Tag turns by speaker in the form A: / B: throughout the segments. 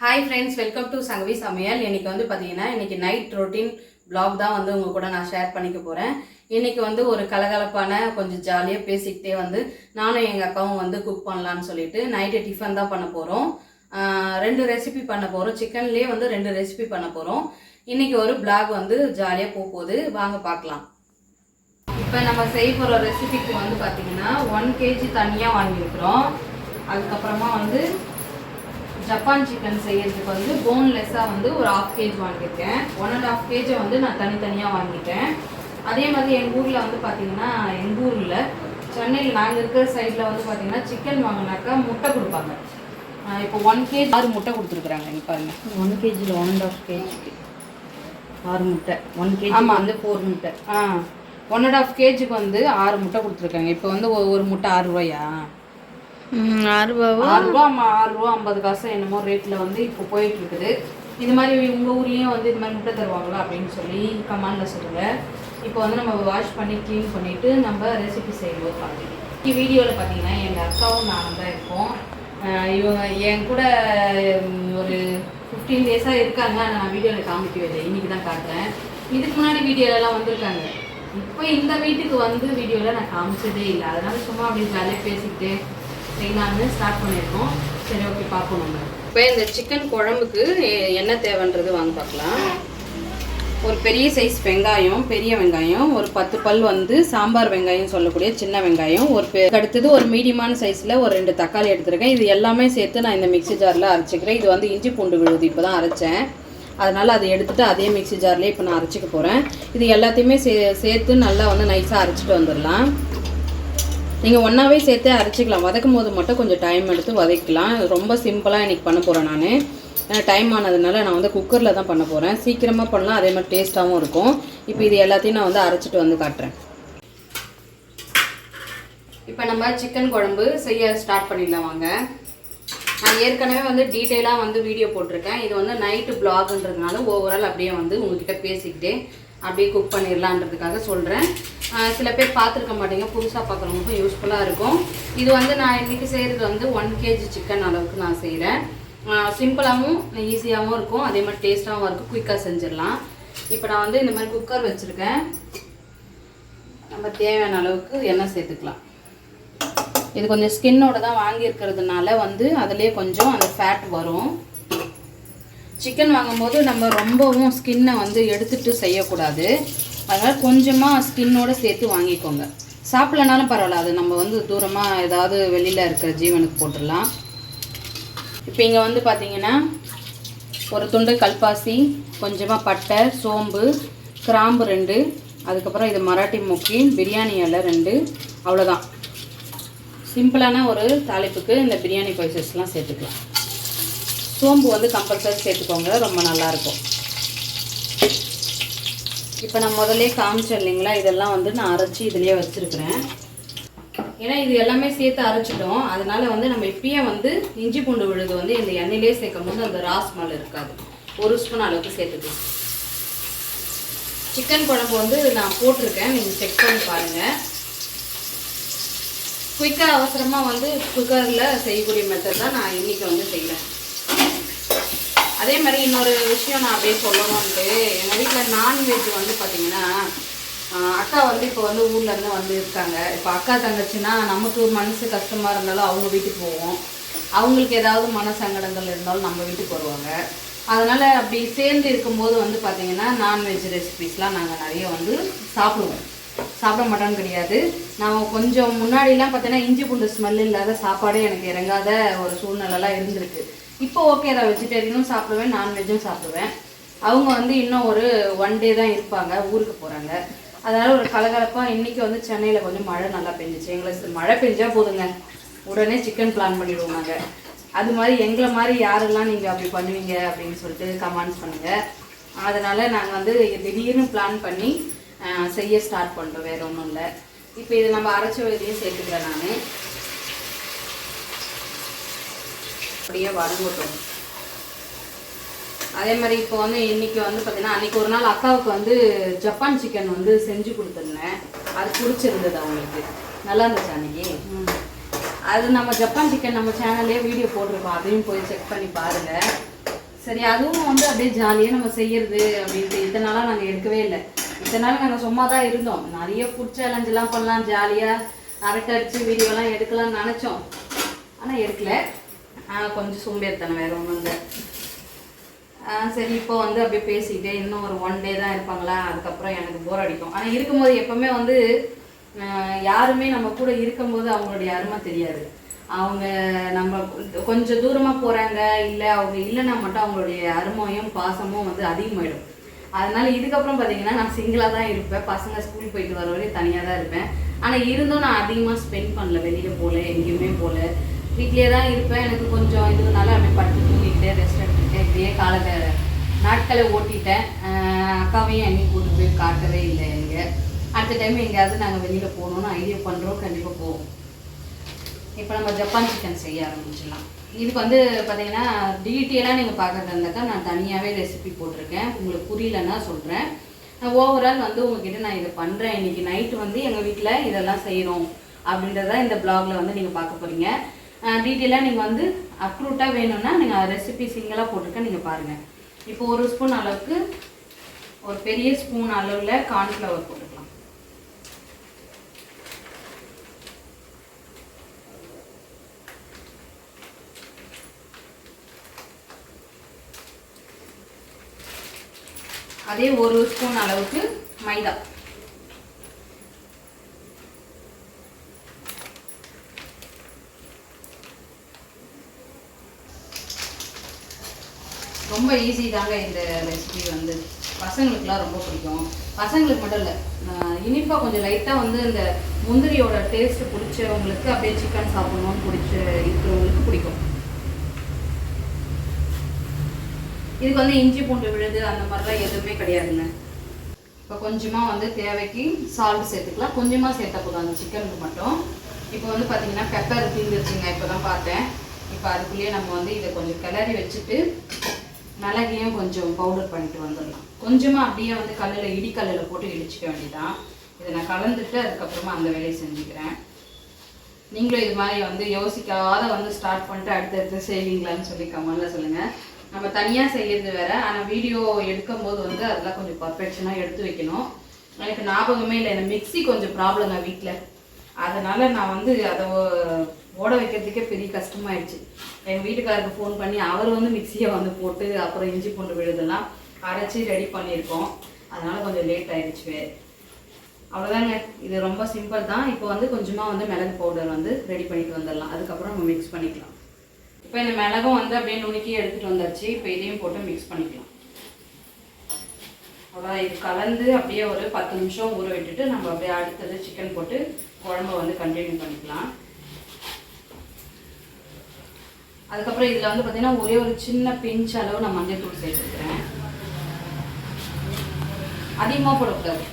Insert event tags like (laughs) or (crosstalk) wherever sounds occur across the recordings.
A: Hi friends welcome to Sangavi சமையல் இன்னைக்கு வந்து பார்த்தீங்கன்னா இன்னைக்கு நைட் ரொட்டீன் பிளாக் தான் வந்து உங்கள் கூட நான் ஷேர் பண்ணிக்க போகிறேன் இன்னைக்கு வந்து ஒரு கலகலப்பான கொஞ்சம் ஜாலியாக பேசிக்கிட்டே வந்து நானும் எங்கள் அக்காவும் வந்து குக் பண்ணலான்னு சொல்லிட்டு நைட்டு டிஃபன் தான் பண்ண போகிறோம் ரெண்டு ரெசிபி பண்ண போகிறோம் சிக்கன்லேயே வந்து ரெண்டு ரெசிபி பண்ண போகிறோம் இன்னைக்கு ஒரு பிளாக் வந்து ஜாலியாக போக போகுது வாங்க பார்க்கலாம் இப்போ நம்ம செய்ய போகிற ரெசிபிக்கு வந்து பார்த்தீங்கன்னா ஒன் கேஜி தனியாக வாங்கியிருக்கிறோம். அதுக்கப்புறமா வந்து ஜப்பான் சிக்கன் செய்யறதுக்கு வந்து போன்லெஸ்ஸாக வந்து ஒரு ஆஃப் கேஜ் வாங்கியிருக்கேன். ஒன் அண்ட் ஆஃப் கேஜை வந்து நான் தனித்தனியாக வாங்கிட்டேன். அதே மாதிரி எங்கள் ஊரில் வந்து பார்த்தீங்கன்னா எங்கள் ஊரில் சென்னையில் நாங்கள் இருக்கிற சைடில் வந்து பார்த்தீங்கன்னா சிக்கன் வாங்கினாக்கா முட்டை கொடுப்பாங்க. இப்போ ஒன் கேஜி ஆறு முட்டை கொடுத்துருக்குறாங்க இங்கே பாருங்க.
B: ஒன் கேஜியில் ஒன் அண்ட் ஆஃப் கேஜிக்கு ஆறு முட்டை. ஒன் கேஜி
A: ஆமா.
B: வந்து ஃபோர் முட்டை.
A: ஆ ஒன் அண்ட் ஆஃப் கேஜிக்கு வந்து ஆறு முட்டை கொடுத்துருக்காங்க. இப்போ வந்து ஒரு முட்டை ஆறு ரூபாயா?
B: ஆறு
A: ஆறு ரூபா ஆறு ரூபா ஐம்பது காசு என்னமோ ரேட்ல வந்து இப்போ போயிட்டு இருக்குது இது மாதிரி உங்க ஊர்லயும் வந்து இது மாதிரி முட்டை தருவாங்களா அப்படின்னு சொல்லி கமெண்ட்ல சொல்லுங்க. இப்போ வந்து நம்ம வாஷ் பண்ணி க்ளீன் பண்ணிட்டு நம்ம ரெசிபி செய்யும்போது பார்க்கலாம். வீடியோவில் பார்த்தீங்கன்னா எங்கள் அக்காவும் நானும் தான் இருக்கோம். இவங்க என் கூட ஒரு ஃபிஃப்டீன் டேஸாக இருக்காங்க. நான் வீடியோவில் காமிக்கவே இல்லை. தான் காட்டுறேன். இதுக்கு முன்னாடி வீடியோலலாம் வந்திருக்காங்க. இப்போ இந்த வீட்டுக்கு வந்து வீடியோவில் நான் காமிச்சதே இல்லை. அதனால சும்மா அப்படி ஜாலியாக பேசிக்கிட்டு செய்யலாம்னு ஸ்டார்ட் பண்ணியிருக்கோம் சரி ஓகே பார்ப்போம் நம்ம. இப்போ இந்த சிக்கன் குழம்புக்கு என்ன தேவைன்றது வாங்க பார்க்கலாம். ஒரு பெரிய சைஸ் வெங்காயம் பெரிய வெங்காயம் ஒரு பத்து பல் வந்து சாம்பார் வெங்காயம் சொல்லக்கூடிய சின்ன வெங்காயம் ஒரு அடுத்தது ஒரு மீடியமான சைஸில் ஒரு ரெண்டு தக்காளி எடுத்துருக்கேன். இது எல்லாமே சேர்த்து நான் இந்த மிக்ஸி ஜாரில் அரைச்சிக்கிறேன். இது வந்து இஞ்சி பூண்டு விழுது இப்போ தான் அரைச்சேன். அதனால் அதை எடுத்துகிட்டு அதே மிக்ஸி ஜார்லேயே இப்போ நான் அரைச்சிக்க போகிறேன் இது எல்லாத்தையுமே சே சேர்த்து நல்லா வந்து நைஸாக அரைச்சிட்டு வந்துடலாம். நீங்கள் ஒன்றாவே சேர்த்து அரைச்சிக்கலாம். வதக்கும் போது மட்டும் கொஞ்சம் டைம் எடுத்து வதக்கலாம் ரொம்ப சிம்பிளாக இன்றைக்கி பண்ண போகிறேன் நான். டைம் ஆனதுனால நான் வந்து குக்கரில் தான் பண்ண போகிறேன் சீக்கிரமாக பண்ணலாம். அதே மாதிரி டேஸ்ட்டாகவும் இருக்கும். இப்போ இது எல்லாத்தையும் நான் வந்து அரைச்சிட்டு வந்து காட்டுறேன். இப்போ நம்ம சிக்கன் குழம்பு செய்ய ஸ்டார்ட் பண்ணிடலாம் வாங்க. நான் ஏற்கனவே வந்து டீட்டெயிலாக வந்து வீடியோ போட்டிருக்கேன். இது வந்து நைட்டு பிளாக்ன்றதுனால ஓவரால் அப்படியே வந்து உங்ககிட்ட பேசிக்கிட்டே அப்படியே குக் பண்ணிடலான்றதுக்காக சொல்கிறேன் சில பேர் பார்த்துருக்க மாட்டீங்க. புதுசாக பார்க்குறவங்களுக்கும் யூஸ்ஃபுல்லாக இருக்கும். இது வந்து நான் இன்றைக்கி செய்கிறது வந்து ஒன் கேஜி சிக்கன் அளவுக்கு நான் செய்கிறேன் சிம்பிளாகவும் ஈஸியாகவும் இருக்கும். அதே மாதிரி டேஸ்ட்டாகவும் இருக்கும். குயிக்காக செஞ்சிடலாம். இப்போ நான் வந்து இந்த மாதிரி குக்கர் வச்சுருக்கேன். நம்ம தேவையான அளவுக்கு எண்ணெய் சேர்த்துக்கலாம். இது கொஞ்சம் ஸ்கின்னோட தான் வாங்கியிருக்கிறதுனால வந்து அதுலேயே கொஞ்சம் அந்த ஃபேட் வரும். சிக்கன் வாங்கும்போது நம்ம ரொம்பவும் ஸ்கின்னை வந்து எடுத்துட்டு செய்யக்கூடாது. அதனால் கொஞ்சமாக ஸ்கின்னோட சேர்த்து வாங்கிக்கோங்க. சாப்பிட்லனாலும் பரவாயில்ல. அது நம்ம வந்து தூரமாக ஏதாவது வெளியில் இருக்கிற ஜீவனுக்கு போட்டுடலாம். இப்போ இங்கே வந்து பார்த்தீங்கன்னா ஒரு துண்டு கல்பாசி கொஞ்சமாக பட்டை சோம்பு கிராம்பு ரெண்டு அதுக்கப்புறம் இது மராட்டி முக்கி பிரியாணி இலை ரெண்டு அவ்வளோதான் சிம்பிளான ஒரு தாளிப்புக்கு இந்த பிரியாணி பைசஸ்லாம் சேர்த்துக்கலாம். சோம்பு வந்து கம்பல்சரி சேர்த்துக்கோங்க. ரொம்ப நல்லாயிருக்கும் இப்போ நான் முதல்ல காமிச்சேன் இல்லைங்களா? இதெல்லாம் வந்து நான் அரைச்சி இதுலேயே வச்சுருக்கிறேன். ஏன்னா இது எல்லாமே சேர்த்து அரைச்சிட்டோம். அதனால வந்து நம்ம இப்பயே வந்து இஞ்சி பூண்டு விழுது வந்து இந்த எண்ணெயிலே சேர்க்கும் போது அந்த ராஸ் ஸ்மெல் இருக்காது. ஒரு ஸ்பூன் அளவுக்கு சேர்த்துக்கலாம் சிக்கன் குழம்பு வந்து நான் போட்டிருக்கேன். நீங்கள் செக் பண்ணி பாருங்கள் குயிக்காக அவசரமாக வந்து குக்கரில் செய்யக்கூடிய மெத்தட் தான் நான் இன்றைக்கி வந்து செய்கிறேன் அதே மாதிரி இன்னொரு விஷயம் நான் அப்படியே சொல்லணும்ட்டு எங்கள் வீட்டில் நான்வெஜ் வந்து பார்த்தீங்கன்னா அக்கா வந்து இப்போ வந்து ஊர்லேருந்து வந்து இருக்காங்க. இப்போ அக்கா தங்கச்சின்னா நமக்கு மனசு கஷ்டமாக இருந்தாலும் அவங்க வீட்டுக்கு போவோம். அவங்களுக்கு ஏதாவது மன சங்கடங்கள் இருந்தாலும் நம்ம வீட்டுக்கு வருவாங்க. அதனால் அப்படி சேர்ந்து இருக்கும்போது வந்து பார்த்தீங்கன்னா நான்வெஜ் ரெசிபிஸ்லாம் நாங்கள் நிறைய வந்து சாப்பிடுவோம். சாப்பிட மாட்டோன்னு கிடையாது. நான் கொஞ்சம் முன்னாடிலாம் பார்த்தீங்கன்னா இஞ்சி பூண்டு ஸ்மெல் இல்லாத சாப்பாடே எனக்கு இறங்காத ஒரு சூழ்நிலைலாம் இருந்திருக்கு. இப்போ ஓகே தான். வெஜிடேரியனும் சாப்பிடுவேன் நான்வெஜ்ஜும் சாப்பிடுவேன். அவங்க வந்து இன்னும் ஒரு ஒன் டே தான் இருப்பாங்க ஊருக்கு போகிறாங்க அதனால் ஒரு கலகலப்பாக இன்றைக்கி வந்து சென்னையில் கொஞ்சம் மழை நல்லா பெஞ்சிச்சு. எங்களுக்கு மழை பெஞ்சால் போதுங்க. உடனே சிக்கன் பிளான் பண்ணிடுவோம் நாங்கள் அது மாதிரி எங்களை மாதிரி யாரெல்லாம் நீங்கள் அப்படி பண்ணுவீங்க அப்படின்னு சொல்லிட்டு கமெண்ட்ஸ் பண்ணுங்கள் அதனால் நாங்கள் வந்து திடீர்னு பிளான் பண்ணி செய்ய ஸ்டார்ட் பண்ணுறோம் வேற ஒன்றும் இல்லை. இப்போ இது நம்ம அரைச்ச வயதையும் சேர்த்துக்கிறேன் நான். அப்படியே வதங்கட்டும் அதே மாதிரி இப்போ வந்து இன்னைக்கு வந்து பார்த்தீங்கன்னா அன்னைக்கு ஒரு நாள் அக்காவுக்கு வந்து ஜப்பான் சிக்கன் வந்து செஞ்சு கொடுத்துருந்தேன். அது பிடிச்சிருந்தது அவங்களுக்கு. நல்லா இருந்துச்சு அன்னைக்கு. அது நம்ம ஜப்பான் சிக்கன் நம்ம சேனல்லே வீடியோ போட்டிருக்கோம். அதையும் போய் செக் பண்ணி பாருங்கள் சரி அதுவும் வந்து அப்படியே ஜாலியாக நம்ம செய்யறது அப்படின்ட்டு இதனால நாங்கள் எடுக்கவே இல்லை. இத்தனை நாங்கள் சும்மா தான் இருந்தோம். நிறைய ஃபுட் சேலஞ்செலாம் பண்ணலாம். ஜாலியாக அரட்டை அடித்து வீடியோலாம் எடுக்கலாம்னு நினச்சோம். ஆனால் எடுக்கலை. கொஞ்சம் சோம்பேறித்தனம் வேறு ஒன்றும் இல்லை. சரி இப்போ வந்து அப்படியே பேசிக்கிட்டே இன்னும் ஒரு ஒன் டே தான் இருப்பாங்களா? அதுக்கப்புறம் எனக்கு போர் அடிக்கும். ஆனால் இருக்கும்போது எப்போவுமே வந்து யாருமே நம்ம கூட இருக்கும்போது அவங்களுடைய அருமை தெரியாது. அவங்க நம்ம கொஞ்சம் தூரமாக போகிறாங்க இல்லை அவங்க இல்லைன்னா மட்டும் அவங்களுடைய அருமையும் பாசமும் வந்து அதிகமாயிடும். அதனால இதுக்கப்புறம் பார்த்தீங்கன்னா நான் சிங்கிளாக தான் இருப்பேன். பசங்க ஸ்கூல் போயிட்டு வர வரையும் தனியாக தான் இருப்பேன். ஆனால் இருந்தும் நான் அதிகமாக ஸ்பெண்ட் பண்ணல. வெளியில் போகல எங்கேயுமே போகல வீட்லேயே தான் இருப்பேன். எனக்கு கொஞ்சம் இதுனால அப்படியே படுத்து தூங்கிக்கிட்டே ரெஸ்ட் எடுத்துக்கிட்டே இப்படியே காலத்தை நாட்களை ஓட்டிட்டேன். அக்காவையும் எங்கேயும் கூட்டு போய் காட்டவே இல்லை இங்கே அடுத்த டைம் எங்கேயாவது நாங்கள் வெளியில் போகணும்னு ஐடியா பண்ணுறோம் கண்டிப்பாக போவோம். இப்போ நம்ம ஜப்பான் சிக்கன் செய்ய ஆரம்பிச்சிடலாம். இதுக்கு வந்து பார்த்தீங்கன்னா டீட்டெயிலாக நீங்கள் பார்க்குறதா இருந்தாக்கா நான் தனியாகவே ரெசிபி போட்டிருக்கேன். உங்களுக்கு புரியலன்னா சொல்கிறேன் ஓவரால் வந்து உங்ககிட்ட நான் இதை பண்ணுறேன் இன்னைக்கு நைட்டு வந்து எங்கள் வீட்டில் இதெல்லாம் செய்கிறோம் அப்படின்றத இந்த பிளாகில் வந்து நீங்கள் பார்க்க போகிறீங்க டீட்டெயிலாக நீங்கள் வந்து அக்ரூட்டாக வேணும்னா நீங்கள் ரெசிபி சிங்கிளாக போட்டிருக்க நீங்கள் பாருங்கள் இப்போ ஒரு ஸ்பூன் அளவுக்கு ஒரு பெரிய ஸ்பூன் அளவில் கார்ன்ஃப்ளவர் போட்டுக்கலாம். அதே ஒரு ஸ்பூன் அளவுக்கு மைதா. ரொம்ப ஈஸி தாங்க இந்த ரெசிபி வந்து. பசங்களுக்குலாம் ரொம்ப பிடிக்கும். பசங்களுக்கு மட்டும் இல்லை இனிப்பாக கொஞ்சம் லைட்டாக வந்து இந்த முந்திரியோட டேஸ்ட் பிடிச்சவங்களுக்கு அப்படியே சிக்கன் சாப்பிடணும்னு பிடிச்ச இருக்கிறவங்களுக்கு பிடிக்கும். இதுக்கு வந்து இஞ்சி பூண்டு விழுது அந்த மாதிரிலாம் எதுவுமே கிடையாதுங்க. இப்போ கொஞ்சமாக வந்து தேவைக்கு சால்ட் சேர்த்துக்கலாம். கொஞ்சமாக சேர்த்தா போதும் அந்த சிக்கனுக்கு மட்டும். இப்போ வந்து பார்த்தீங்கன்னா பெப்பர் தீர்ந்துருச்சுங்க இப்போ தான் பார்த்தேன். இப்போ அதுக்குள்ளேயே நம்ம வந்து இதை கொஞ்சம் கிளறி வச்சுட்டு மிளகையும் கொஞ்சம் பவுடர் பண்ணிட்டு வந்துடலாம். கொஞ்சமாக அப்படியே வந்து கல்லில் இடிக்கல்லில் போட்டு இடிச்சிக்க வேண்டியதான் இதை நான் கலந்துட்டு அதுக்கப்புறமா அந்த வேலையை செஞ்சுக்கிறேன். நீங்களும் இது மாதிரி வந்து யோசிக்காத வந்து ஸ்டார்ட் பண்ணிட்டு அடுத்தடுத்து செய்வீங்களான்னு சொல்லி கமெண்ட்ல சொல்லுங்கள் நம்ம தனியாக செய்யறது வேற. ஆனால் வீடியோ எடுக்கும் போது வந்து அதெல்லாம் கொஞ்சம் பர்ஃபெக்ஷனாக எடுத்து வைக்கணும். எனக்கு ஞாபகமே இல்லை. எனக்கு மிக்ஸி கொஞ்சம் ப்ராப்ளங்க வீட்டில் அதனால் நான் வந்து அதை ஓட வைக்கிறதுக்கே பெரிய கஷ்டமாயிடுச்சு. எங்கள் வீட்டுக்காரருக்கு ஃபோன் பண்ணி அவர் வந்து மிக்ஸியை வந்து போட்டு அப்புறம் இஞ்சி பூண்டு விழுதெல்லாம் அரைச்சி ரெடி பண்ணியிருக்கோம். அதனால் கொஞ்சம் லேட் ஆயிடுச்சு அவ்வளோதாங்க இது ரொம்ப சிம்பிள் தான். இப்போ வந்து கொஞ்சமாக வந்து மிளகு பவுடர் வந்து ரெடி பண்ணிட்டு வந்துடலாம். அதுக்கப்புறம் நம்ம மிக்ஸ் பண்ணிக்கலாம். இப்போ இந்த மிளகும் வந்து அப்படியே நுணுக்கி எடுத்துகிட்டு வந்தாச்சு. இப்போ இதையும் போட்டு மிக்ஸ் பண்ணிக்கலாம். அவ்வளோ இது கலந்து அப்படியே ஒரு பத்து நிமிஷம் ஊற விட்டுட்டு நம்ம அப்படியே அடுத்தது சிக்கன் போட்டு குழம்ப வந்து கண்டினியூ பண்ணிக்கலாம். அதுக்கப்புறம் இதில் வந்து பார்த்தீங்கன்னா ஒரே ஒரு சின்ன பிஞ்ச் அளவு நான் மஞ்சள் தூள் சேர்த்துருக்கிறேன் அதிகமாக போடக்கூடாது.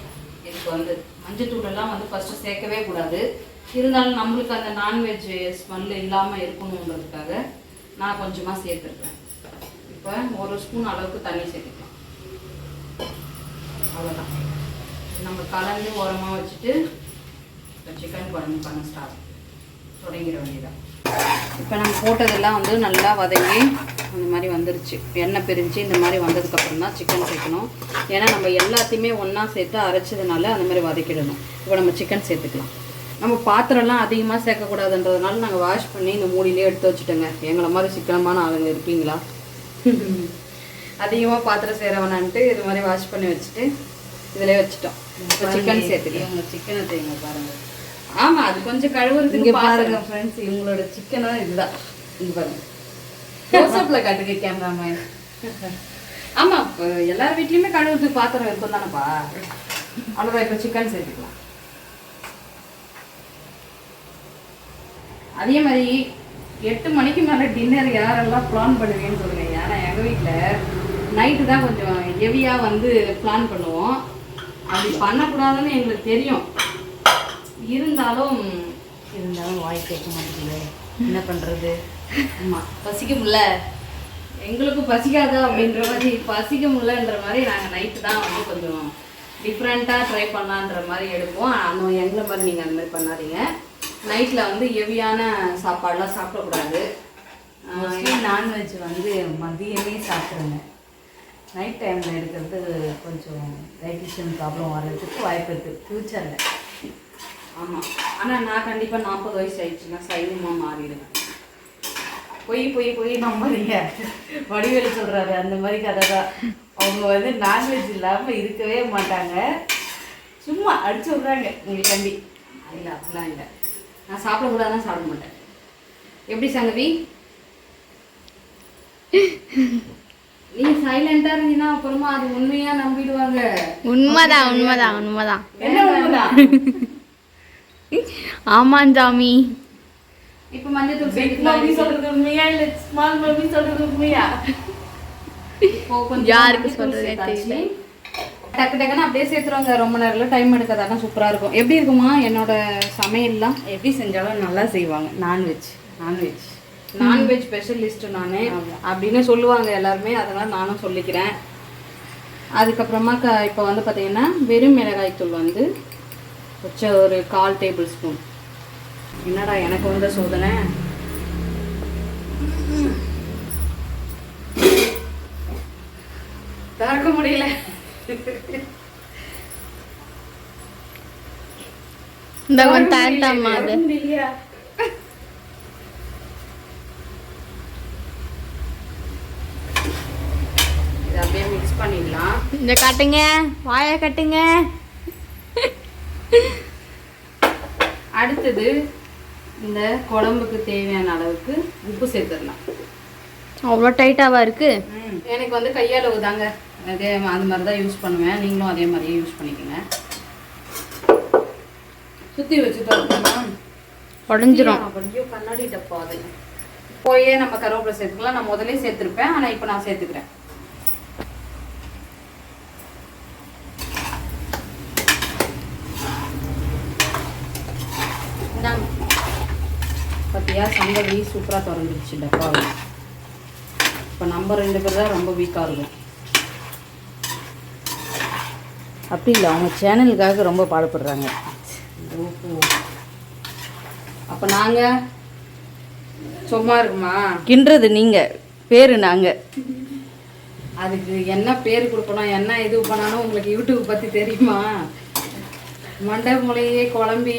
A: இதுக்கு வந்து மஞ்சத்தூளெல்லாம் வந்து ஃபஸ்ட்டு சேர்க்கவே கூடாது. இருந்தாலும் நம்மளுக்கு அந்த நான்வெஜ் ஸ்மெல் இல்லாமல் இருக்கணுன்றதுக்காக நான் கொஞ்சமாக சேர்த்துருக்கேன் இப்போ ஒரு ஸ்பூன் அளவுக்கு தண்ணி சேர்த்துக்கலாம். அவ்வளோதான் நம்ம கலந்து ஓரமாக வச்சுட்டு இப்போ சிக்கன் குழம்பு பண்ண ஸ்டார்ட் தொடங்கிட வேண்டியதான் இப்போ நம்ம போட்டதெல்லாம் வந்து நல்லா வதங்கி அந்த மாதிரி வந்துருச்சு. எண்ணெய் பிரிஞ்சு இந்த மாதிரி வந்ததுக்கப்புறம் தான் சிக்கன் சேர்க்கணும். ஏன்னா நம்ம எல்லாத்தையுமே ஒன்றா சேர்த்து அரைச்சதுனால அந்த மாதிரி வதக்கிடணும். இப்போ நம்ம சிக்கன் சேர்த்துக்கலாம். நம்ம பாத்திரம்லாம் அதிகமாக சேர்க்கக்கூடாதுன்றதுனால நாங்கள் வாஷ் பண்ணி இந்த மூடியிலே எடுத்து வச்சுட்டோங்க. எங்களை மாதிரி சிக்கனமான ஆளுங்க இருப்பீங்களா (laughs) அதிகமாக பாத்திரம் சேரவனான்ட்டு இது மாதிரி வாஷ் பண்ணி வச்சுட்டு இதிலே வச்சுட்டோம். இப்போ சிக்கன் சேர்த்துக்கலாம்.
B: சிக்கனை செய்யுங்க பாருங்க.
A: ஆமா அது கொஞ்சம் கழுவுறதுக்கு
B: இங்க
A: பாருங்க
B: ஃப்ரெண்ட்ஸ் இவங்களோட சிக்கனா இதுதான். இங்க பாருங்க. க்ளோஸ்அப்ல காட்டுங்க கேமராமேன்
A: ஆமா எல்லார் வீட்லயுமே கழுவுறதுக்கு பாத்திரம் இருக்கும் தானேப்பா அவ்வளோதான் இப்போ சிக்கன் சேர்த்துக்கலாம் அதே மாதிரி எட்டு மணிக்கு மேலே டின்னர் யாரெல்லாம் பிளான் பண்ணுவீங்கன்னு சொல்லுங்க. ஏன்னா எங்கள் வீட்டில் நைட்டு தான் கொஞ்சம் ஹெவியாக வந்து பிளான் பண்ணுவோம். அப்படி பண்ணக்கூடாதுன்னு எங்களுக்கு தெரியும். இருந்தாலும்
B: இருந்தாலும் வாய் கேட்க மாட்டேங்குது. என்ன பண்ணுறது
A: ஆமாம் பசிக்க முடியல. எங்களுக்கும் பசிக்காதா அப்படின்ற மாதிரி பசிக்க முடியலன்ற மாதிரி நாங்கள் நைட்டு தான் வந்து கொஞ்சம் டிஃப்ரெண்ட்டாக ட்ரை பண்ணலான்ற மாதிரி எடுப்போம். ஆனால் எங்களை மாதிரி நீங்கள் அந்த மாதிரி பண்ணாதீங்க. நைட்டில் வந்து ஹெவியான சாப்பாடெலாம் சாப்பிடக்கூடாது.
B: நான்வெஜ் வந்து மதியமே சாப்பிட்றேங்க நைட் டைமில் எடுக்கிறது கொஞ்சம் டைட்டிஷியன் ப்ராப்ளம் வர்றதுக்கு வாய்ப்பு இருக்குது ஃப்யூச்சரில்
A: ஆமாம் ஆனால் நான் கண்டிப்பாக நாற்பது வயசு ஆயிடுச்சுன்னா சைவமாக மாறிடுவேன்.
B: பொய் பொய் பொய் நம்பாதீங்க வடிவேலு சொல்கிறாரு அந்த மாதிரி கதை தான். அவங்க வந்து நான்வெஜ் இல்லாமல் இருக்கவே மாட்டாங்க. சும்மா அடிச்சு விட்றாங்க. உங்களுக்காண்டி
A: இல்லை அப்படிலாம் இல்லை. நான் சாப்பிடக்கூடாதுன்னா சாப்பிட மாட்டேன். எப்படி சங்கவி? நீ சைலண்டா இருந்தீங்கன்னா அப்புறமா அது உண்மையா நம்பிடுவாங்க.
C: உண்மைதான் உண்மைதான் உண்மைதான்.
B: என்ன உண்மைதான்?
C: ஆமாம் சாமி
A: இப்போ மஞ்சள்
B: பிக் மம்மி சொல்றது உண்மையா இல்ல ஸ்மால் மம்மி சொல்றது உண்மையா?
C: யாருக்கு சொல்றதே. தெரியல.
A: டக்கு டக்குன்னு அப்படியே சேர்த்துருவாங்க. ரொம்ப நேரம் டைம் எடுக்காதானா சூப்பரா இருக்கும். எப்படி இருக்குமா என்னோட சமையல்லாம்?
B: எப்படி செஞ்சாலும் நல்லா செய்வாங்க. நான்வெஜ் நான்வெஜ்
A: நான்வெஜ் ஸ்பெஷலிஸ்ட் நான் அப்படின்னு சொல்லுவாங்க எல்லாருமே. அதெல்லாம் நானும் சொல்லிக்கிறேன். அதுக்கப்புறமா க இப்போ வந்து பார்த்தீங்கன்னா வெறும் மிளகாய் தூள் வந்து வச்ச ஒரு கால் டேபிள் ஸ்பூன் என்னடா எனக்கு வந்த சோதனை? திறக்க முடியல.
C: இந்த அது?
A: இதை அப்படியே மிக்ஸ் பண்ணிடலாம்.
C: இந்த கட்டுங்க வாயை கட்டுங்க.
A: அடுத்தது இந்த குழம்புக்கு தேவையான அளவுக்கு உப்பு சேர்த்துடலாம்.
C: அவ்வளோ டைட்டாவா இருக்கு?
A: எனக்கு வந்து கையளவு தாங்க. அதே அது மாதிரி தான் யூஸ் பண்ணுவேன். நீங்களும் அதே மாதிரியே யூஸ் பண்ணிக்கோங்க. சுற்றி வச்சு தரணுமா
C: உடஞ்சிரும்.
A: கண்ணாடி டப்பா அது. போயே நம்ம கருவேப்பிலை சேர்த்துக்கலாம். நான் முதல்ல சேர்த்துருப்பேன். ஆனால் இப்போ நான் சேர்த்துக்கிறேன். பார்த்தியா சங்கவி சூப்பராக திறந்துருச்சு டப்பாவை இப்போ நம்ம ரெண்டு பேர் தான் ரொம்ப வீக்காக இருக்கும்.
B: அப்படி இல்லை அவங்க சேனலுக்காக ரொம்ப பாடுபடுறாங்க.
A: ஓஹோ. அப்போ நாங்கள் சும்மா இருக்குமா?
B: கின்றது நீங்க பேரு நாங்க.
A: அதுக்கு என்ன பேர் கொடுக்கணும் என்ன இது பண்ணாலும் உங்களுக்கு யூடியூப் பற்றி தெரியுமா? மண்டை மூலையே குழம்பி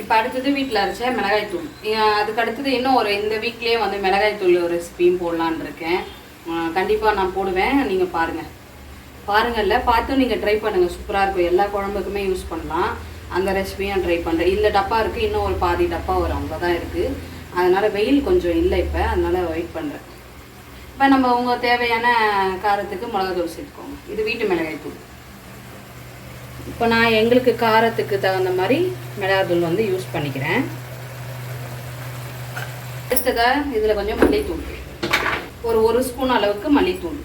A: இப்போ அடுத்தது வீட்டில் அரைச்ச மிளகாய் தூள். அதுக்கு அடுத்தது இன்னும் ஒரு இந்த வீக்லேயே வந்து மிளகாய் தூள் ரெசிபியும் போடலான்னு இருக்கேன். கண்டிப்பாக நான் போடுவேன். நீங்கள் பாருங்கள் பாருங்கள்ல பார்த்து நீங்கள் ட்ரை பண்ணுங்கள் சூப்பராக இருக்கும். எல்லா குழம்புக்குமே யூஸ் பண்ணலாம். அந்த ரெசிபியும் ட்ரை பண்ணுறேன் இந்த டப்பா இருக்குது இன்னும் ஒரு பாதி டப்பா வரும் அவ்வளோதான் இருக்குது அதனால் வெயில் கொஞ்சம் இல்லை இப்போ. அதனால் வெயிட் பண்ணுறேன் இப்போ நம்ம உங்கள் தேவையான காரத்துக்கு மிளகாத்தூள் சேர்த்துக்கோங்க. இது வீட்டு மிளகாய் தூள். இப்போ நான் எங்களுக்கு காரத்துக்கு தகுந்த மாதிரி மிளகாத்தூள் வந்து யூஸ் பண்ணிக்கிறேன். அடுத்ததாக இதில் கொஞ்சம் மல்லித்தூள். ஒரு ஒரு ஸ்பூன் அளவுக்கு மல்லித்தூள்.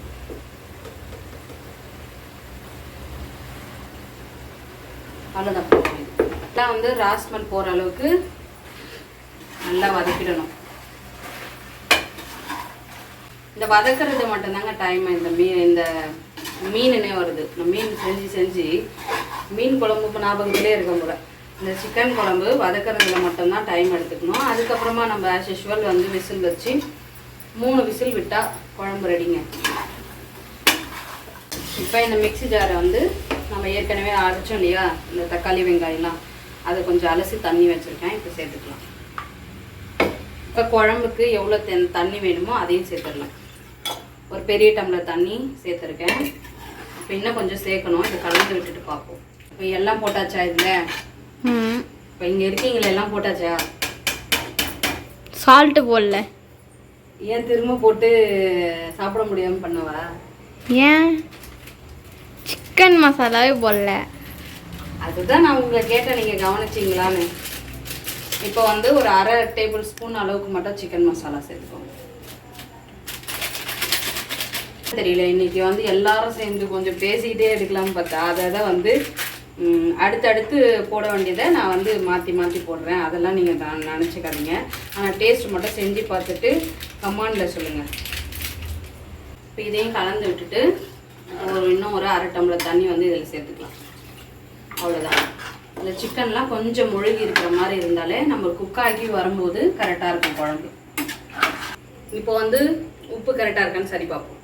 A: அவ்வளோதான் போதும். எல்லாம் வந்து ராஸ்மல் போகிற அளவுக்கு நல்லா வதக்கிடணும். இந்த வதக்கிறது மட்டும்தாங்க டைம் இந்த மீன் இந்த மீனுனே வருது. இந்த மீன் செஞ்சு செஞ்சு மீன் குழம்பு இப்போ ஞாபகத்திலே இருக்க முறை இந்த சிக்கன் குழம்பு வதக்கிறதுல மட்டும்தான் டைம் எடுத்துக்கணும். அதுக்கப்புறமா நம்ம ஆஸ் யூஷுவல் வந்து விசில் வச்சு மூணு விசில் விட்டால் குழம்பு ரெடிங்க இப்போ இந்த மிக்ஸி ஜாரை வந்து நம்ம ஏற்கனவே அரைச்சோம் இல்லையா? இந்த தக்காளி வெங்காயம்லாம். அதை கொஞ்சம் அலசி தண்ணி வச்சுருக்கேன். இப்போ சேர்த்துக்கலாம். இப்போ குழம்புக்கு எவ்வளோ தண்ணி வேணுமோ அதையும் சேர்த்துடலாம். ஒரு பெரிய டம்ளர் தண்ணி சேர்த்துருக்கேன். இப்போ இன்னும் கொஞ்சம் சேர்க்கணும். இதை கலந்து விட்டுட்டு பார்ப்போம். இப்போ எல்லாம் போட்டாச்சா இதில்? இப்போ இங்கே இருக்கீங்களே எல்லாம் போட்டாச்சா?
C: சால்ட்டு போடல.
A: ஏன் திரும்ப போட்டு சாப்பிட முடியாமல் பண்ணவா?
C: ஏன்? சிக்கன் மசாலாவே போடல.
A: அதுதான் நான் உங்களை கேட்டேன் நீங்கள் கவனிச்சிங்களான்னு. இப்போ வந்து ஒரு அரை டேபிள் ஸ்பூன் அளவுக்கு மட்டும் சிக்கன் மசாலா சேர்த்துக்கோங்க. தெரியல இன்னைக்கு வந்து எல்லாரும் சேர்ந்து கொஞ்சம் பேசிக்கிட்டே எடுக்கலாம்னு பார்த்தா அதை தான் வந்து அடுத்தடுத்து போட வேண்டியதை நான் வந்து மாற்றி மாற்றி போடுறேன். அதெல்லாம் நீங்கள் நினச்சிக்காதீங்க. ஆனால் டேஸ்ட் மட்டும் செஞ்சு பார்த்துட்டு கமாண்டில் சொல்லுங்கள் இப்போ இதையும் கலந்து விட்டுட்டு ஒரு இன்னும் ஒரு அரை டம்ளர் தண்ணி வந்து இதில் சேர்த்துக்கலாம். அவ்வளோதான் இந்த சிக்கன்லாம் கொஞ்சம் முழுகி இருக்கிற மாதிரி இருந்தாலே நம்ம குக் ஆகி வரும்போது கரெக்டாக இருக்கும் குழம்பு. இப்போ வந்து உப்பு கரெக்டாக இருக்கான்னு சரி பார்ப்போம்.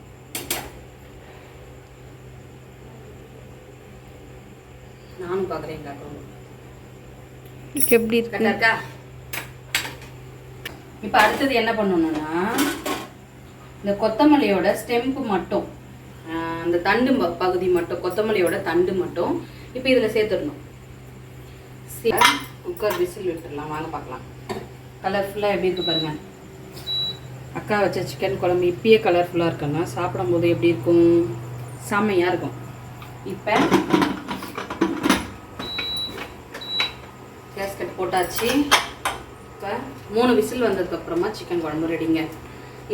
A: நானும் பார்க்குறேன்
B: எப்படி இருக்கு?
A: இப்போ அடுத்தது என்ன பண்ணணும்னா இந்த கொத்தமல்லியோட ஸ்டெம்பு மட்டும் அந்த தண்டு பகுதி மட்டும் கொத்தமல்லியோட தண்டு மட்டும் இப்போ இதில் சேர்த்துடணும். குக்கர் விசில் விட்டுடலாம். வாங்க பார்க்கலாம். கலர்ஃபுல்லாக எப்படி இருக்கு பாருங்க. அக்கா வச்ச சிக்கன் குழம்பு இப்பயே கலர்ஃபுல்லாக இருக்குன்னா சாப்பிடும்போது எப்படி இருக்கும்? செம்மையாக இருக்கும். இப்போ போட்டாச்சு. இப்போ மூணு விசில் வந்ததுக்கப்புறமா சிக்கன் குழம்பு ரெடிங்க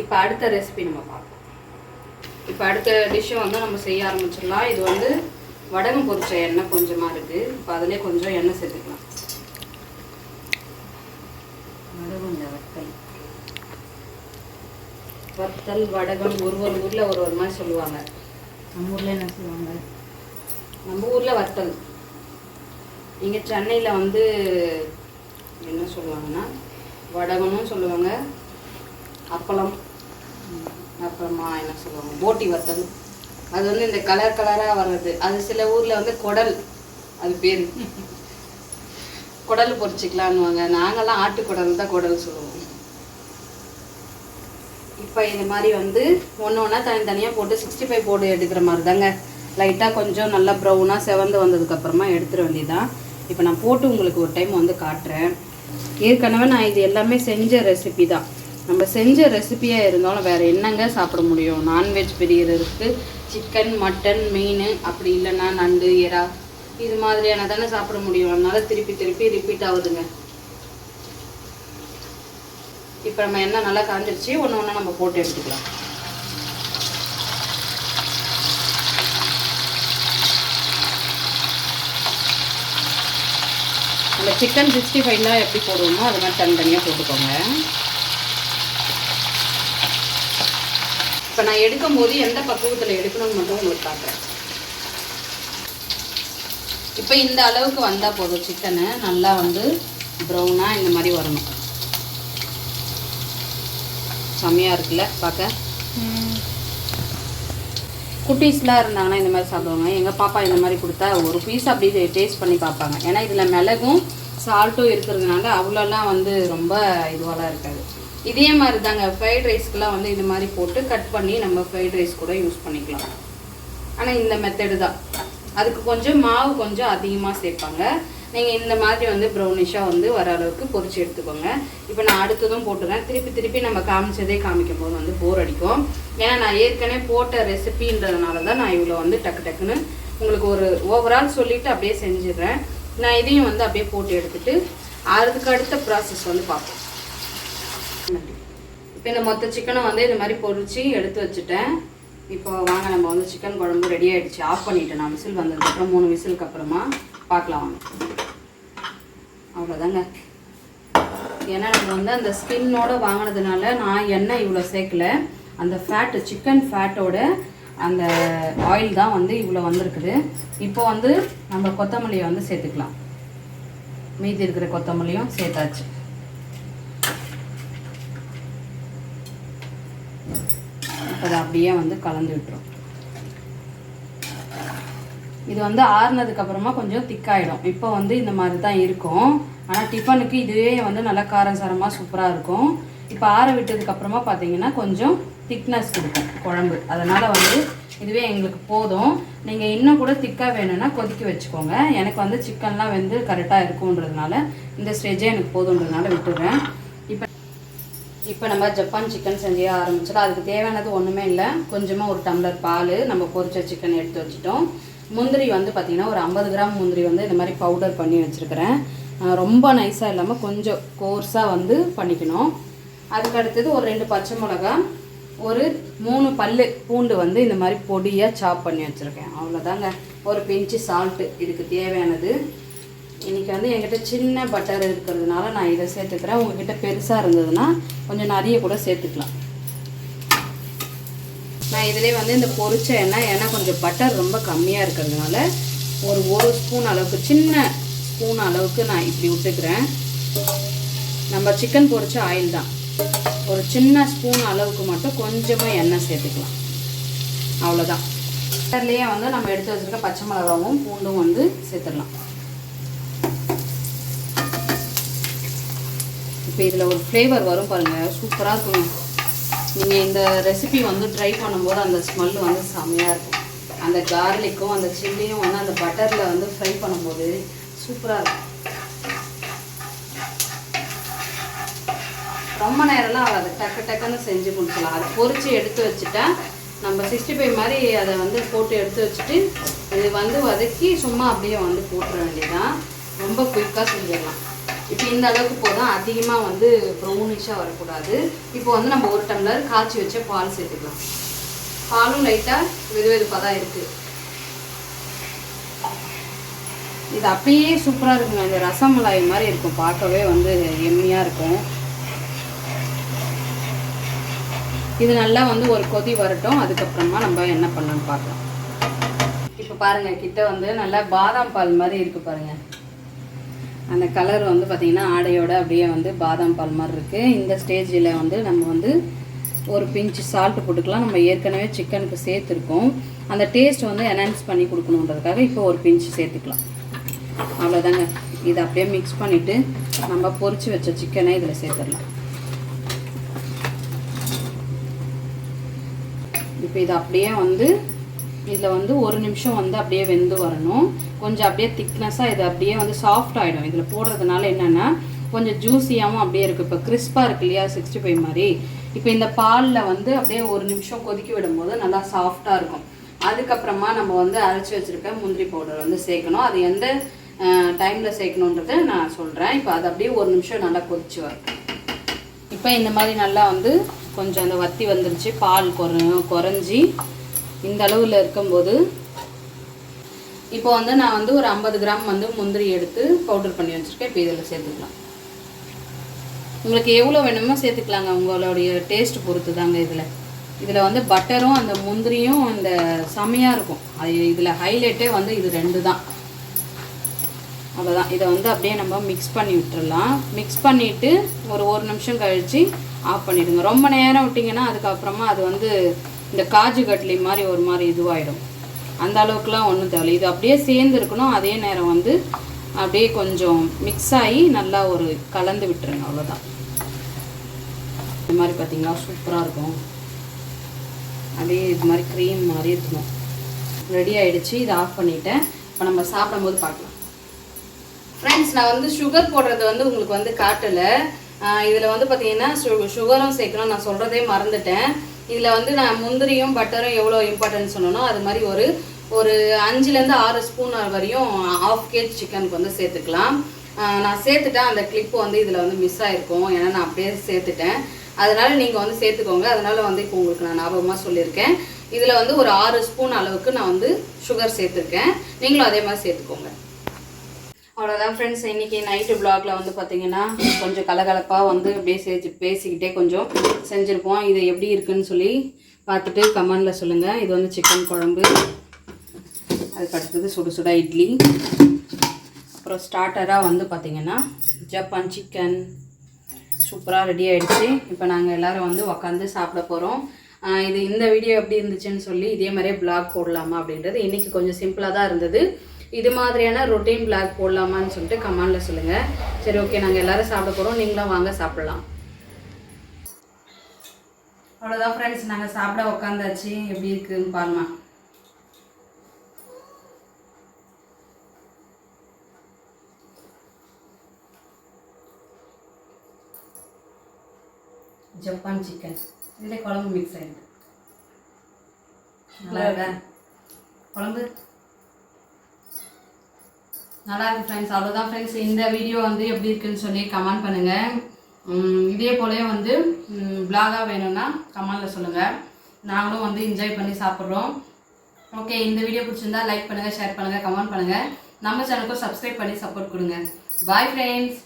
A: இப்போ அடுத்த ரெசிபி நம்ம பார்ப்போம். இப்போ அடுத்த டிஷ்ஷை வந்து நம்ம செய்ய ஆரம்பிச்சிடலாம். இது வந்து வடகம் பொரிச்ச எண்ணெய் கொஞ்சமாக இருக்குது இப்போ அதிலே கொஞ்சம் எண்ணெய் சேர்த்துக்கலாம். வடகம் இந்த வத்தல். வத்தல் வடகம் ஒரு ஒரு ஊரில் ஒரு ஒரு மாதிரி சொல்லுவாங்க. நம்ம ஊரில் என்ன சொல்லுவாங்க? நம்ம ஊரில் வத்தல். இங்கே சென்னையில் வந்து என்ன சொல்லுவாங்கன்னா வடகம்னு சொல்லுவாங்க அப்பளம் அப்புறமா என்ன சொல்லுவாங்க போட்டி வத்தல். அது வந்து இந்த கலர் கலராக வர்றது. அது சில ஊரில் வந்து குடல். அது பேர். குடல் பொரிச்சிக்கலான்னுவாங்க நாங்கெல்லாம் ஆட்டு குடல் தான் குடல் சொல்லுவோம். இப்போ இந்த மாதிரி வந்து ஒன்று ஒன்றா தனித்தனியாக போட்டு சிக்ஸ்டி ஃபைவ் போட்டு எடுக்கிற மாதிரி தாங்க லைட்டாக கொஞ்சம் நல்லா ப்ரௌனாக செவந்து வந்ததுக்கப்புறமா எடுத்துட வேண்டியதான் இப்போ நான் போட்டு உங்களுக்கு ஒரு டைம் வந்து காட்டுறேன். ஏற்கனவே நான் இது எல்லாமே செஞ்ச ரெசிபி தான். நம்ம செஞ்ச ரெசிபியாக இருந்தாலும் வேறு என்னங்க சாப்பிட முடியும்? நான்வெஜ் பிரியறதுக்கு சிக்கன் மட்டன் மீன் அப்படி இல்லைன்னா நண்டு எறா இது மாதிரியான தானே சாப்பிட முடியும். அதனால திருப்பி திருப்பி ரிப்பீட் ஆகுதுங்க. இப்போ நம்ம எண்ணெய் நல்லா காஞ்சிருச்சு. ஒன்று ஒன்று நம்ம போட்டு எடுத்துக்கலாம். நம்ம சிக்கன் சிக்ஸ்டி ஃபைவ்லாம் எப்படி போடுவோமோ அது மாதிரி தனித்தனியாக போட்டுக்கோங்க. இப்போ நான் எடுக்கும்போது எந்த பக்குவத்தில் எடுக்கணும்னு மட்டும் உங்களுக்கு காட்டுறேன். இப்போ இந்த அளவுக்கு வந்தால் போதும் சிக்கனை நல்லா வந்து ப்ரௌனாக இந்த மாதிரி வரணும். செம்மையாக இருக்குல்ல பார்க்க? குட்டீஸ்லாம் இருந்தாங்கன்னா இந்த மாதிரி சாப்பிடுவாங்க. எங்கள் பாப்பா இந்த மாதிரி கொடுத்தா ஒரு பீஸ் அப்படியே டேஸ்ட் பண்ணி பார்ப்பாங்க. ஏன்னா இதில் மிளகும் சால்ட்டும் இருக்கிறதுனால அவ்வளோலாம் வந்து ரொம்ப இதுவாலாம் இருக்காது. இதே மாதிரி தாங்க ஃப்ரைட் ரைஸ்க்கெலாம் வந்து இந்த மாதிரி போட்டு கட் பண்ணி நம்ம ஃப்ரைட் ரைஸ் கூட யூஸ் பண்ணிக்கலாம். ஆனால் இந்த மெத்தடு தான். அதுக்கு கொஞ்சம் மாவு கொஞ்சம் அதிகமாக சேர்ப்பாங்க. நீங்கள் இந்த மாதிரி வந்து ப்ரௌனிஷாக வந்து வர அளவுக்கு பொறிச்சு எடுத்துக்கோங்க. இப்போ நான் அடுத்ததும் போட்டுறேன். திருப்பி திருப்பி நம்ம காமிச்சதே காமிக்கும் போது வந்து போர் அடிக்கும். ஏன்னா நான் ஏற்கனவே போட்ட ரெசிபின்றதுனால தான் நான் இவ்வளோ வந்து டக்கு டக்குன்னு உங்களுக்கு ஒரு ஓவரால் சொல்லிவிட்டு அப்படியே செஞ்சிடுறேன். நான் இதையும் வந்து அப்படியே போட்டு எடுத்துட்டு அதுக்கு அடுத்த ப்ராசஸ் வந்து பார்ப்போம். இப்போ இந்த மொத்த சிக்கனை வந்து இந்த மாதிரி பொறிச்சு எடுத்து வச்சுட்டேன். இப்போ வாங்க நம்ம வந்து சிக்கன் குழம்பு ரெடி ஆகிடுச்சு ஆஃப் பண்ணிட்டேன். நான் விசில் வந்ததுக்கப்புறம் மூணு விசிலுக்கு அப்புறமா. பார்க்கலாம் வாங்க. அவ்வளோதாங்க ஏன்னா நம்ம வந்து அந்த ஸ்கின்னோட வாங்கினதுனால நான் எண்ணெய் இவ்வளோ சேர்க்கல. அந்த ஃபேட்டு சிக்கன் ஃபேட்டோட அந்த ஆயில் தான் வந்து இவ்வளோ வந்திருக்குது. இப்போ வந்து நம்ம கொத்தமல்லியை வந்து சேர்த்துக்கலாம். மீதி இருக்கிற கொத்தமல்லியும் சேர்த்தாச்சு. இப்போ அதை அப்படியே வந்து கலந்து விட்டுரும். இது வந்து ஆறுனதுக்கு அப்புறமா கொஞ்சம் திக்காயிடும் இப்போ வந்து இந்த மாதிரி தான் இருக்கும். ஆனால் டிஃபனுக்கு இதுவே வந்து நல்லா காரசாரமாக சூப்பராக இருக்கும். இப்போ ஆற விட்டதுக்கு அப்புறமா பார்த்தீங்கன்னா கொஞ்சம் திக்னஸ் கொடுக்கும் குழம்பு. அதனால் வந்து இதுவே எங்களுக்கு போதும். நீங்கள் இன்னும் கூட திக்காக வேணும்னா கொதிக்க வச்சுக்கோங்க. எனக்கு வந்து சிக்கன்லாம் வந்து கரெக்டாக இருக்குன்றதுனால இந்த ஸ்டேஜே எனக்கு போதுன்றதுனால விட்டுடுறேன் இப்போ இப்போ நம்ம ஜப்பான் சிக்கன் செஞ்சே ஆரம்பிச்சிடலாம். அதுக்கு தேவையானது ஒன்றுமே இல்லை. கொஞ்சமாக ஒரு டம்ளர் பால். நம்ம பொரிச்ச சிக்கன் எடுத்து வச்சுட்டோம். முந்திரி வந்து பார்த்திங்கன்னா ஒரு ஐம்பது கிராம் முந்திரி வந்து இந்த மாதிரி பவுடர் பண்ணி வச்சுருக்கிறேன். ரொம்ப நைஸாக இல்லாமல் கொஞ்சம் கோர்ஸாக வந்து பண்ணிக்கணும். அதுக்கு அடுத்தது ஒரு ரெண்டு பச்சை மிளகா ஒரு மூணு பல் பூண்டு வந்து இந்த மாதிரி பொடியாக சாப் பண்ணி வச்சுருக்கேன். அவ்வளோதாங்க ஒரு பிஞ்சு சால்ட்டு இதுக்கு தேவையானது. இன்றைக்கி வந்து என்கிட்ட சின்ன பட்டர் இருக்கிறதுனால நான் இதை சேர்த்துக்கிறேன். உங்ககிட்ட பெருசாக இருந்ததுன்னா கொஞ்சம் நிறைய கூட சேர்த்துக்கலாம். நான் இதிலே வந்து இந்த பொரிச்ச எண்ணெய் ஏன்னா கொஞ்சம் பட்டர் ரொம்ப கம்மியாக இருக்கிறதுனால ஒரு ஒரு ஸ்பூன் அளவுக்கு சின்ன ஸ்பூன் அளவுக்கு நான் இப்படி விட்டுக்கிறேன். நம்ம சிக்கன் பொரிச்ச ஆயில் தான். ஒரு சின்ன ஸ்பூன் அளவுக்கு மட்டும் கொஞ்சமாக எண்ணெய் சேர்த்துக்கலாம். அவ்வளோதான் பட்டர்லேயே வந்து நம்ம எடுத்து வச்சுருக்க பச்சை மிளகாவும் பூண்டும் வந்து சேர்த்துடலாம். இப்போ இதில் ஒரு ஃப்ளேவர் வரும் பாருங்கள் சூப்பராக இருக்கும். நீங்கள் இந்த ரெசிபி வந்து ட்ரை பண்ணும்போது அந்த ஸ்மெல் வந்து செம்மையாக இருக்கும். அந்த கார்லிக்கும் அந்த சில்லியும் வந்து அந்த பட்டரில் வந்து ஃப்ரை பண்ணும்போது சூப்பராக இருக்கும். ரொம்ப நேரம்லாம் ஆகாது. டக்கு டக்குன்னு செஞ்சு முடிச்சலாம் அதை பொறிச்சு எடுத்து வச்சுட்டா நம்ம சிக்ஸ்டி ஃபைவ் மாதிரி அதை வந்து போட்டு எடுத்து வச்சுட்டு இது வந்து வதக்கி சும்மா அப்படியே வந்து போட்டுற வேண்டியதான் ரொம்ப குயிக்காக செஞ்சிடலாம். இப்போ இந்த அளவுக்கு போதும். அதிகமாக வந்து ப்ரௌனிஷாக வரக்கூடாது. இப்போ வந்து நம்ம ஒரு டம்ளர் காய்ச்சி வச்ச பால் சேர்த்துக்கலாம். பாலும் லைட்டாக வெது வெதுப்பாக தான் இருக்குது இது அப்படியே சூப்பராக இருக்குங்க. இந்த மலாய் மாதிரி இருக்கும். பார்க்கவே வந்து எம்மியாக இருக்கும். இது நல்லா வந்து ஒரு கொதி வரட்டும். அதுக்கப்புறமா நம்ம என்ன பண்ணணும்னு பார்க்கலாம். இப்போ பாருங்க கிட்ட வந்து நல்லா பாதாம் பால் மாதிரி இருக்குது பாருங்க. அந்த கலர் வந்து பார்த்தீங்கன்னா ஆடையோட அப்படியே வந்து பாதாம் பால் மாதிரி இருக்குது இந்த ஸ்டேஜில் வந்து நம்ம வந்து ஒரு பிஞ்சு சால்ட்டு போட்டுக்கலாம். நம்ம ஏற்கனவே சிக்கனுக்கு சேர்த்துருக்கோம். அந்த டேஸ்ட் வந்து என்ஹான்ஸ் பண்ணி கொடுக்கணுன்றதுக்காக இப்போ ஒரு பிஞ்சு சேர்த்துக்கலாம். அவ்வளோதாங்க இதை அப்படியே மிக்ஸ் பண்ணிவிட்டு நம்ம பொரிச்சு வச்ச சிக்கனை இதில் சேர்த்துடலாம். இப்போ இது அப்படியே வந்து இதில் வந்து ஒரு நிமிஷம் வந்து அப்படியே வெந்து வரணும். கொஞ்சம் அப்படியே திக்னஸாக இது அப்படியே வந்து சாஃப்ட் ஆகிடும் இதில் போடுறதுனால என்னென்னா கொஞ்சம் ஜூஸியாகவும் அப்படியே இருக்குது இப்போ கிறிஸ்பாக இருக்கு இல்லையா? சிக்ஸ்டி ஃபைவ் மாதிரி. இப்போ இந்த பாலில் வந்து அப்படியே ஒரு நிமிஷம் கொதிக்க விடும்போது நல்லா சாஃப்டாக இருக்கும். அதுக்கப்புறமா நம்ம வந்து அரைச்சி வச்சுருக்க முந்திரி பவுடர் வந்து சேர்க்கணும். அது எந்த டைமில் சேர்க்கணுன்றதை நான் சொல்கிறேன் இப்போ அது அப்படியே ஒரு நிமிஷம் நல்லா கொதிச்சு வரும் இப்போ இந்த மாதிரி நல்லா வந்து கொஞ்சம் அந்த வத்தி வந்துருச்சு. பால் குற குறைஞ்சி இந்த அளவில் இருக்கும்போது இப்போ வந்து நான் வந்து ஒரு ஐம்பது கிராம் வந்து முந்திரி எடுத்து பவுடர் பண்ணி வச்சுருக்கேன். இப்போ இதில் சேர்த்துக்கலாம். உங்களுக்கு எவ்வளோ வேணுமோ சேர்த்துக்கலாங்க. உங்களுடைய டேஸ்ட் பொறுத்து தாங்க இதில். இதில் வந்து பட்டரும் அந்த முந்திரியும் அந்த செமையாக இருக்கும். அது இதில் ஹைலைட்டே வந்து இது ரெண்டு தான். அவ்வளோதான். இதை வந்து அப்படியே நம்ம மிக்ஸ் பண்ணி விட்டுடலாம் மிக்ஸ் பண்ணிவிட்டு ஒரு ஒரு நிமிஷம் கழித்து ஆஃப் பண்ணிவிடுங்க ரொம்ப நேரம் விட்டிங்கன்னா அதுக்கப்புறமா அது வந்து இந்த காஜு கட்லி மாதிரி ஒரு மாதிரி இதுவாகிடும் அந்த அளவுக்குலாம் ஒன்றும் தேவையில்லை. இது அப்படியே சேர்ந்து இருக்கணும். அதே நேரம் வந்து அப்படியே கொஞ்சம் மிக்ஸ் ஆகி நல்லா ஒரு கலந்து விட்டுருங்க. அவ்வளோதான் இது மாதிரி பார்த்திங்களா? சூப்பராக இருக்கும். அப்படியே இது மாதிரி க்ரீம் மாதிரி இருக்கணும். ரெடி ஆயிடுச்சு. இதை ஆஃப் பண்ணிட்டேன். இப்போ நம்ம சாப்பிடும்போது பார்க்கலாம். ஃப்ரெண்ட்ஸ் நான் வந்து சுகர் போடுறது வந்து உங்களுக்கு வந்து காட்டலை. இதில் வந்து பார்த்தீங்கன்னா சு சுகரும் சேர்க்கணும் நான் சொல்கிறதே மறந்துட்டேன். இதில் வந்து நான் முந்திரியும் பட்டரும் எவ்வளோ இம்பார்ட்டன்ஸ் சொன்னோன்னா அது மாதிரி ஒரு ஒரு அஞ்சுலேருந்து ஆறு ஸ்பூன் வரையும் ஆஃப் கேஜ் சிக்கனுக்கு வந்து சேர்த்துக்கலாம். நான் சேர்த்துட்டேன் அந்த கிளிப்பு வந்து இதில் வந்து மிஸ் ஆகிருக்கும் ஏன்னா நான் அப்படியே சேர்த்துட்டேன். அதனால் நீங்கள் வந்து சேர்த்துக்கோங்க. அதனால் வந்து இப்போ உங்களுக்கு நான் ஞாபகமாக சொல்லியிருக்கேன். இதில் வந்து ஒரு ஆறு ஸ்பூன் அளவுக்கு நான் வந்து சுகர் சேர்த்துருக்கேன். நீங்களும் அதே மாதிரி சேர்த்துக்கோங்க. அவ்வளோதான் ஃப்ரெண்ட்ஸ் இன்னைக்கு நைட்டு vlogல வந்து பார்த்தீங்கன்னா கொஞ்சம் கலகலப்பாக வந்து அப்படியே சேர்த்து பேசிக்கிட்டே கொஞ்சம் செஞ்சுருப்போம். இது எப்படி இருக்குன்னு சொல்லி பார்த்துட்டு கமெண்டில் சொல்லுங்கள் இது வந்து சிக்கன் குழம்பு. அதுக்கு அடுத்தது சுடு சுடா இட்லி. அப்புறம் ஸ்டார்டராக வந்து பார்த்தீங்கன்னா ஜப்பான் சிக்கன் சூப்பராக ரெடி ஆகிடுச்சு இப்போ நாங்கள் எல்லாரும் வந்து உக்காந்து சாப்பிட போகிறோம் இது இந்த வீடியோ எப்படி இருந்துச்சுன்னு சொல்லி இதே மாதிரியே பிளாக் போடலாமா அப்படின்றது இன்றைக்கி கொஞ்சம் சிம்பிளாக தான் இருந்தது. இது மாதிரியான ரொட்டீன் பிளாக் போடலாமான்னு சொல்லிட்டு கமெண்டில் சொல்லுங்கள் சரி ஓகே நாங்கள் எல்லாரும் சாப்பிட போகிறோம் நீங்களும் வாங்க சாப்பிடலாம். அவ்வளோதான் ஃப்ரெண்ட்ஸ் நாங்கள் சாப்பிட உக்காந்தாச்சு. எப்படி இருக்குன்னு பாருமா. ஜப்பான் சிக்கன் இதில் குழம்பு மிக்ஸ் ஆகிடுது நல்லா இருக்கா? குழம்பு? நல்லா இருக்குது ஃப்ரெண்ட்ஸ் அவ்வளோதான் ஃப்ரெண்ட்ஸ் இந்த வீடியோ வந்து எப்படி இருக்குன்னு சொல்லி கமெண்ட் பண்ணுங்கள் இதே போலே வந்து பிளாகாக வேணும்னா கமெண்டில் சொல்லுங்கள் நாங்களும் வந்து என்ஜாய் பண்ணி சாப்பிட்றோம். ஓகே இந்த வீடியோ பிடிச்சிருந்தா லைக் பண்ணுங்கள் ஷேர் பண்ணுங்கள் கமெண்ட் பண்ணுங்கள் நம்ம சேனலுக்கும் சப்ஸ்கிரைப் பண்ணி சப்போர்ட் கொடுங்க. Bye friends